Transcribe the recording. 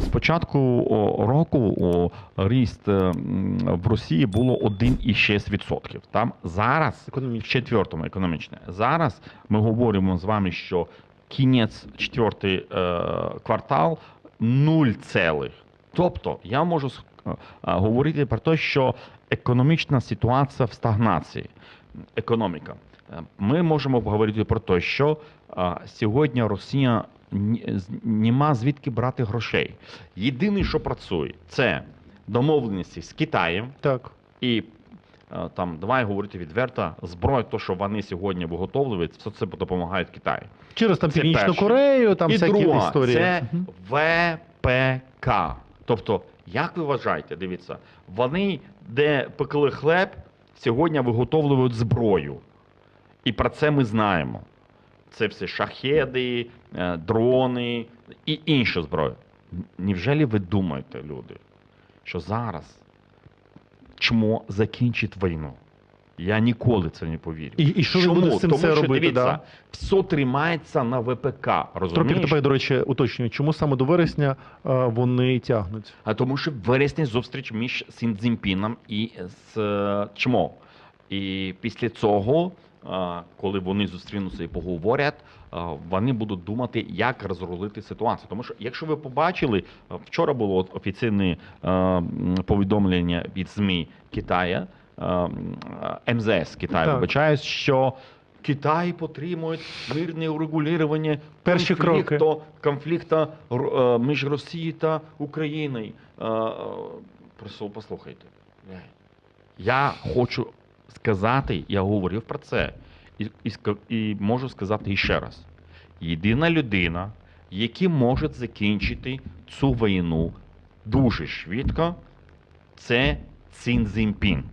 З початку року ріст е, в Росії було 1,6%. Там зараз в четвертому економічне. Зараз ми говоримо з вами, що кінець четвертий е, квартал 0 цілих. Тобто я можу е, говорити про те, що економічна ситуація в стагнації. Економіка. Е, Ми можемо поговорити про те, що е, сьогодні Росія нема звідки брати грошей. Єдине, що працює, це домовленості з Китаєм. Так. І е, там давай говорити відверто, зброя, то що вони сьогодні виготовлюють, все це допомагає Китаю. Через там Це Північну перше. Корею, там і всякі друга, історії. це ВПК. Тобто, як ви вважаєте, дивіться, вони, де пекли хлеб, сьогодні виготовлюють зброю. І про це ми знаємо. Це все шахеди, е, дрони і інша зброя. Невже ви думаєте, люди, що зараз чмо закінчить війну? Я ніколи це не повірю. І, і що Чому? з цим Тому все що, робити? дивіться, Да? все тримається на ВПК. Тропік Розумієш? тебе, до речі, уточнюю, чому саме до вересня е, вони тягнуть? А тому що в вересні зустріч між Сін Цзіньпіном і з е, Чмо. І після цього, коли вони зустрінуться і поговорять, вони будуть думати, як розрулити ситуацію. Тому що, якщо ви побачили, вчора було офіційне повідомлення від ЗМІ е, МЗС Китаю, вибачаюсь, що Китай підтримує мирне урегулювання Перші кроки. конфлікту, конфлікту е, між Росією та Україною. Просто послухайте. Я хочу сказати, я говорив про це, і, і, і можу сказати ще раз: єдина людина, яка може закінчити цю війну дуже швидко, це Цін.